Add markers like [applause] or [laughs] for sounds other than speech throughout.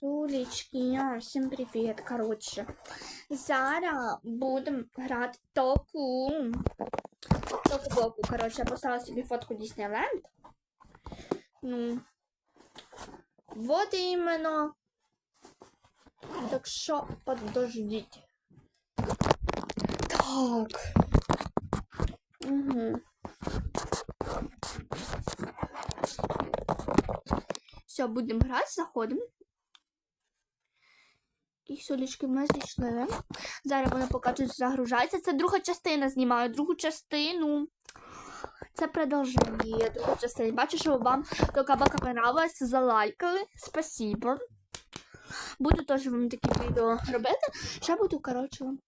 Тулечки, всім привіт. Коротше, зараз будемо грати току. Току-боку. Коротше, я поставила собі фотку Діснейленд. Ну, вот іменно. Так що, подождіть. Так. Угу. Все, будемо грати, заходимо. І солічки ми зійшли. Зараз вони покажуть, загружається. Це друга частина знімаю. Другу частину. Це продовження другої частини. Бачу, що вам така бака понравилась. Залайкали. Спасибо. Буду теж вам такі відео робити. Ще буду, коротше, вам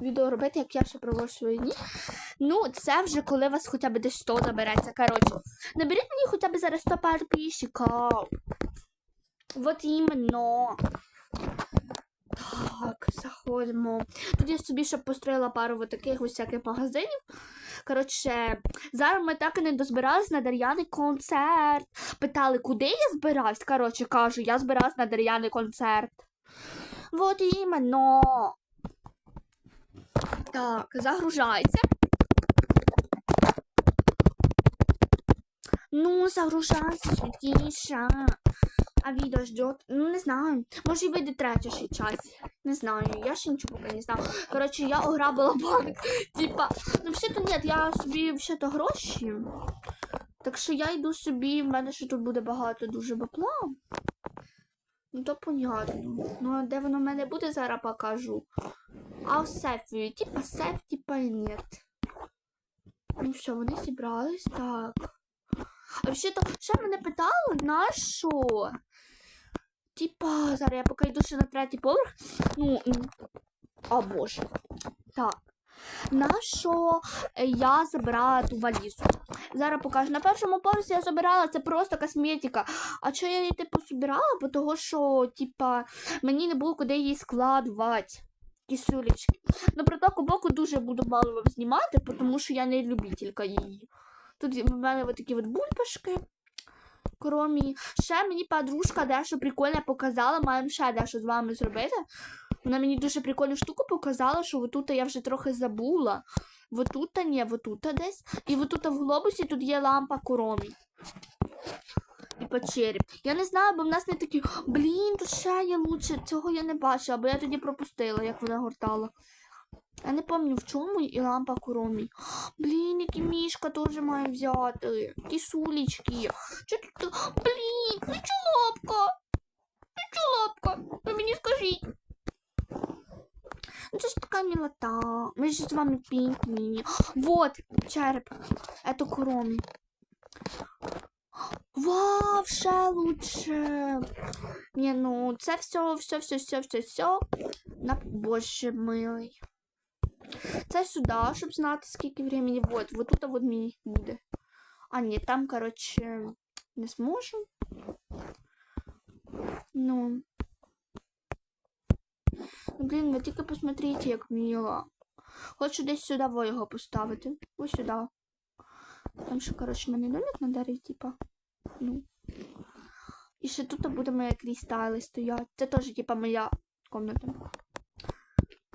відео робити, як я ще провожу свої дні. Ну, це вже коли вас хоча б десь 100 набереться. Коротше, наберіть мені хоча б зараз 100 підписчиків. Вот іменно. Так, заходимо. Тут я собі ще построїла пару от таких ось всяких магазинів. Коротше, зараз ми так і не дозбирались на дерев'яний концерт. Питали, куди я збираюсь? Коротше, кажу, я збиралась на дерев'яний концерт. Вот іменно. Так, загружається. Ну, загружайся швидкіше. А відео ждет. Ну, не знаю. Може, і вийде третя ще час. Не знаю. Я ще нічого поки не знаю. Коротше, я ограбила банк. [laughs] Типа, ну взагалі-то ні, я собі взагалі-то гроші. Так що я йду собі, в мене ще тут буде багато дуже бабла. Ну, то понятно. Ну, а де воно в мене буде, зараз покажу. А в сефі, типа сеф, типа нет. Ну все, вони зібрались, так. А взагалі-то, ще мене питали, на що? Типа, зараз я поки йду ще на третій поверх. Ну, о боже. Так. На що е, я забирала ту валізу? Зараз покажу. На першому поверсі я забирала, це просто косметика. А що я її типу збирала? Бо того, що, типа, мені не було куди її складувати. Кисулечки. Ну, про таку боку дуже буду мало вам знімати, тому що я не любителька її. Тут в мене такі от бульбашки. Кромі. Ще мені подружка дещо прикольне показала, маємо ще дещо з вами зробити. Вона мені дуже прикольну штуку показала, що отут я вже трохи забула. Отут, ні, отут десь. І отут в глобусі тут є лампа коромі. І по череп. Я не знаю, бо в нас не такі. Блін, тут ще є лучше. Цього я не бачила, бо я тоді пропустила, як вона гортала. Я не пам'ятаю в чому і лампа коромі. Блін, які мішка теж має взяти. Кисулечки. Що тут? Блін, ну чо лапка? Ну чо лапка? Ви мені скажіть. Ну це ж така милота. Ми ж з вами пінкні. Вот, череп. Это коромі. Вау, ще лучше. Не, ну це все, все, все, все, все, все. На боже милий. Це сюди, щоб знати, скільки времени. Вот, вот тут вот мені буде. А, ні, там, коротше, не зможу. Ну. Блін, ви тільки посмотрите, як мило. Хочу десь сюди во його поставити. Ось сюди. Там ще, коротше, в мене домик на дереві, типа. Ну. І ще тут буде мої крістали стоять. Це теж, типа, моя комната.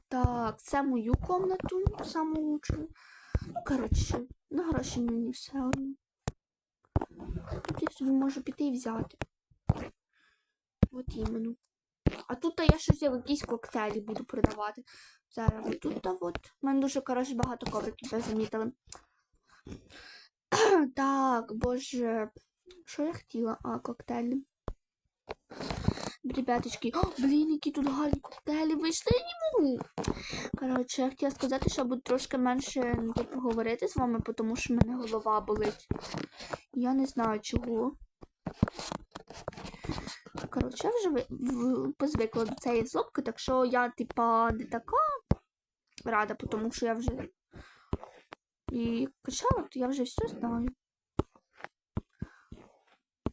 Так, це мою комнату, саму лучшу. Ну, коротше, на гроші мені все одно. Тут я собі можу піти і взяти. От іменно. А тут я щось якісь коктейлі буду продавати. Зараз тут от. У мене дуже коротше багато ковриків, ви замітили. [clears throat] так, боже. Що я хотіла? А, коктейлі. Ребяточки, О, блін, які тут гарні коктейлі вийшли, я не можу. Коротше, я хотіла сказати, що я буду трошки менше типу, з вами, тому що в мене голова болить. Я не знаю чого. Коротше, я вже позвикла до цієї злобки, так що я, типа, не така рада, тому що я вже і кричала, то я вже все знаю.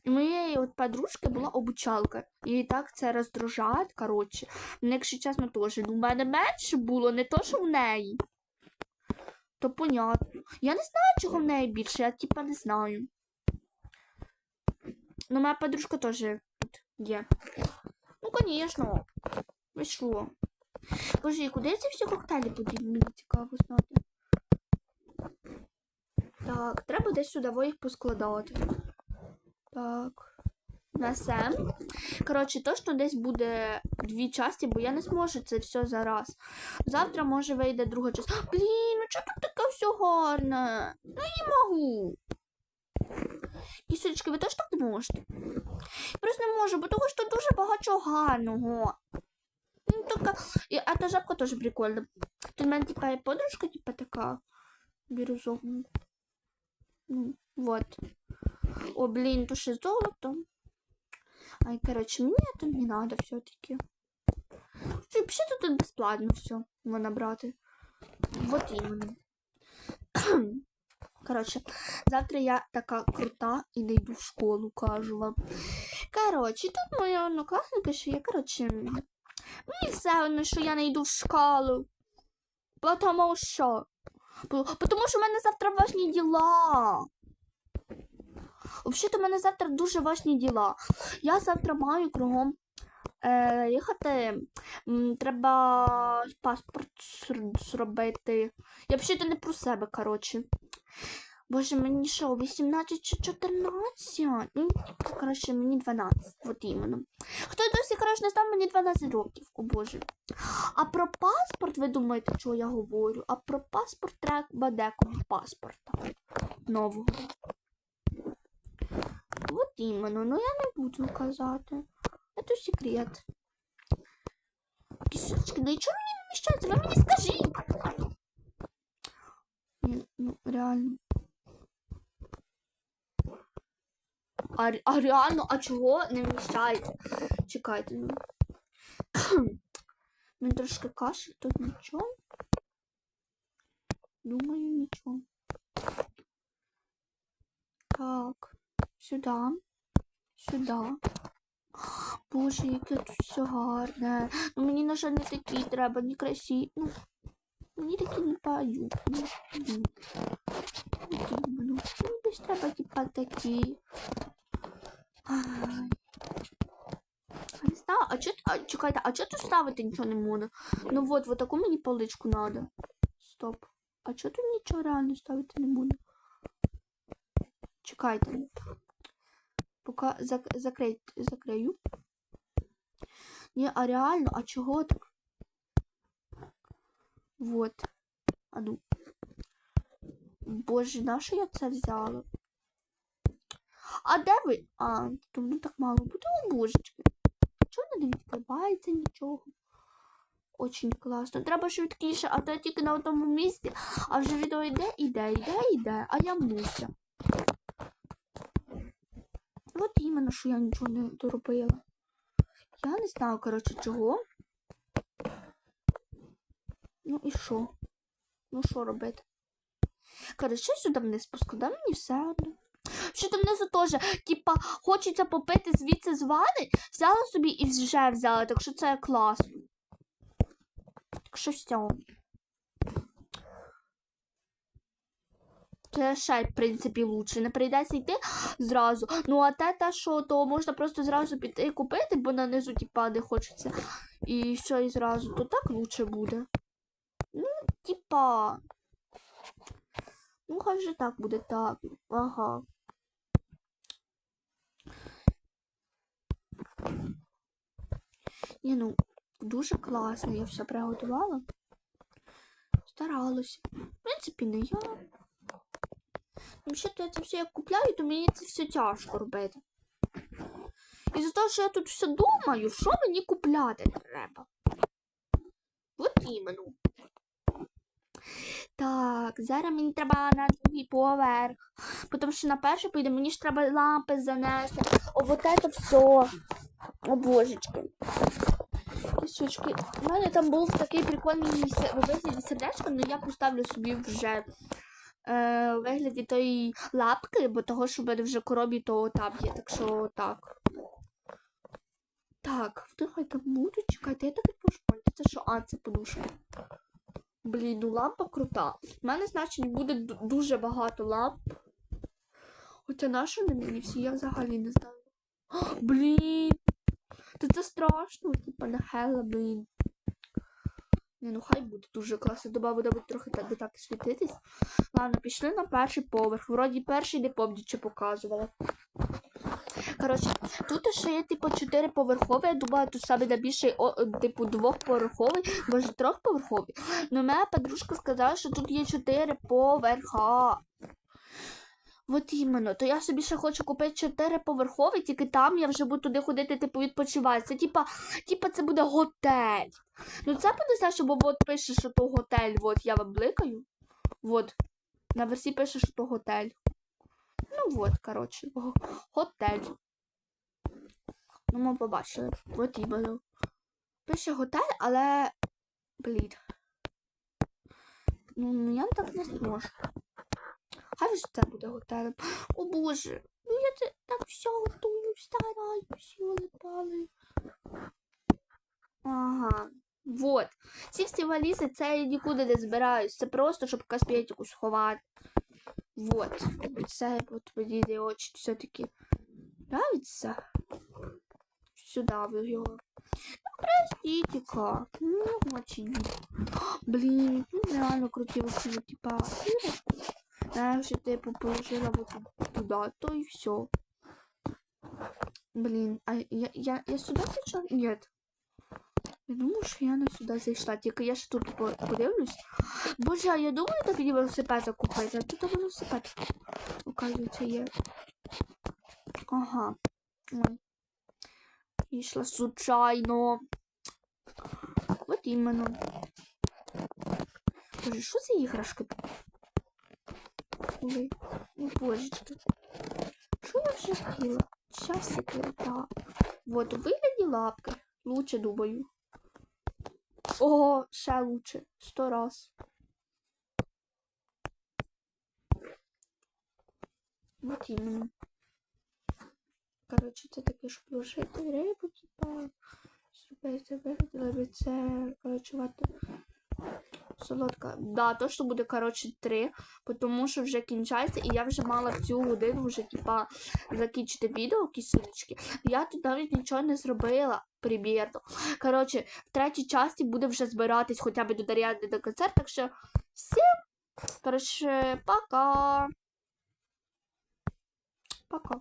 У моєї от подружки була обучалка. І так це роздражає, коротше. Мене, якщо чесно, теж. Ну, в мене менше було, не то, що в неї. То понятно. Я не знаю, чого в неї більше, я типа не знаю. Ну, моя подружка теж тут є. Ну, звісно. Ви що? Боже, і куди ці всі коктейлі подібні? Мені цікаво знати. Так, треба десь сюди їх поскладати. Так. Несем. Коротше, точно десь буде дві часті, бо я не зможу це все зараз. Завтра може вийде друга частина. Блін, ну чого тут таке все гарне? Ну я не можу. Кісочки, ви теж так не можете? Я просто не можу, бо того що дуже багато гарного. Ну, така... І, а та жабка теж прикольна. Тут в мене типа подружка, типа така бірюзовна. Ну, вот. О, блин, тут ще золото. Ай, короче, мне это не надо все-таки. Вообще-то тут бесплатно все можна брати. Вот именно. Короче, завтра я така крута і не в школу, кажу вам. Короче, тут моя однокласника, що я, короче, мені все одно, що я не йду в школу. Потому? Бо- Потому що в мене завтра важні діла. Взагалі, в мене завтра дуже важні діла. Я завтра маю кругом е, їхати. Треба паспорт зробити. Я взагалі не про себе, коротше. Боже, мені що, 18 чи 14? Ну, коротше, мені 12. От іменно. Хто досі, коротше, не знав, мені 12 років, о Боже. А про паспорт, ви думаєте, що я говорю? А про паспорт треба декому паспорта нового. От іменно, ну я не буду казати. Це секрет. Кисочки, ну і чого мені не вміщається? Ви мені скажіть. Ні, ну, реально. А, ре- а реально, а чого не вміщається? Чекайте, ну. [coughs] Мені трошки кашель, тут нічого. Думаю, нічого. Так, Сюди, сюди. Боже, яке тут все гарне. Ну мені, на жаль, не такі треба, не красиві. Ну, мені такі не пають. Ну, ну. Десь треба типа такі. Ай. Не знаю, а чо, а, чекайте, а чого тут ставити нічого не можна? Ну от, вот таку мені паличку надо. Стоп. А чого тут нічого реально ставити не буду? Чекайте. Поки зак, закрий, закрию. Ні, а реально, а чого так? Вот. А ну. Боже, на що я це взяла? А де ви? А, то ну так мало буде, о божечки. Чого не відкривається нічого? Очень класно. Треба швидкіше, а то я тільки на одному місці, а вже відео йде, іде, йде, йде, а я муся. От іменно, що я нічого не доробила. Я не знаю, коротше, чого. Ну і що? Ну що робити? Коротше, сюди вниз спускаю, мені все одно. Що там внизу теж, типа, хочеться попити звідси з вани, взяла собі і вже взяла, так що це класно. Так що все. Це ще, в принципі, лучше. Не прийдеться йти зразу. Ну, а те, те, що то можна просто зразу піти і купити, бо на низу, типа, не хочеться. І все і зразу, то так лучше буде. Ну, типа. Ну, хай же так буде так. Ага. Ні, ну, дуже класно, я все приготувала. Старалася. В принципі, не я. Якщо то я це все як купляю, то мені це все тяжко робити. І за того, що я тут все думаю, що мені купляти треба. От іменно. Так, зараз мені треба на другий поверх. Тому що на перший поїде, мені ж треба лампи занести. О, вот это все. О, божечки. Кисочки. У мене там був такий прикольний се- у але я поставлю собі вже е, вигляді тої лапки, бо того, що в мене вже коробі, то там є. Так що так. Так, вдихайте буду, чекайте, я так і пошукаю. Це що? А, це подушка. Блін, ну лампа крута. У мене, значить, буде дуже багато ламп. Хоча наша не мені всі, я взагалі не знаю. О, [gasps] блін. То це страшно, типа на Хеллоуін. Не, ну хай буде дуже класно. Доба буде трохи так, так світитись. Ладно, пішли на перший поверх. Вроді перший не пам'ятаю, чи показувала. Коротше, тут ще є типу чотириповерховий, я думаю, тут саме найбільший, о, типу, двохповерховий, може трьохповерховий. Ну, моя подружка сказала, що тут є чотири поверха. От іменно, то я собі ще хочу купити чотириповерховий, тільки там я вже буду туди ходити, типу, відпочивати. Це типа, типа це буде готель. Ну це буде знаєш, бо от пише, що то готель, от я вам бликаю. От. На версі пише, що то готель. Ну от, коротше, готель. Ну, ми побачили. От іменно. Пише готель, але. Блін. Ну, я так не зможу. Хай вже це буде готелем. О боже. Ну я це так все готую, стараюсь, пали. Ага. Вот. Ці всі валізи, це я нікуди не збираюсь. Це просто, щоб косметику сховати. Вот. Це от мені не очень все-таки нравится. Сюда вы его. Ну, простите-ка. Ну, очень. Блин, ну реально круті вот, типа Знаєш, що типу положила вот туда, то и все. Блин, а я, я, я сюда зайшла? Нет. Я думаю, що я не сюди зайшла, тільки я ж тут по- подивлюсь. Боже, а я думаю, так мені велосипед закупити, а тут велосипед, оказується, є. Ага. Ой. Йшла случайно. От іменно. Боже, що за іграшки? Ой, ну божечки. Що я вже хотіла? Часики, так. Вот, вигляді лапки. Лучше думаю. О, ще лучше. Сто раз. Вот іменно. Коротше, це таке, щоб лишити рибу, типа. Зробити вигляд, це, коротше, варто. Солодка. Да, то, що буде, коротше, три, тому що вже кінчається, і я вже мала в цю годину вже, типа, закінчити відео, кисілечки. Я тут навіть нічого не зробила, примірно. Коротше, в третій часті буде вже збиратись хоча б до Дар'яни до концерт, так що всім, коротше, пока. Пока.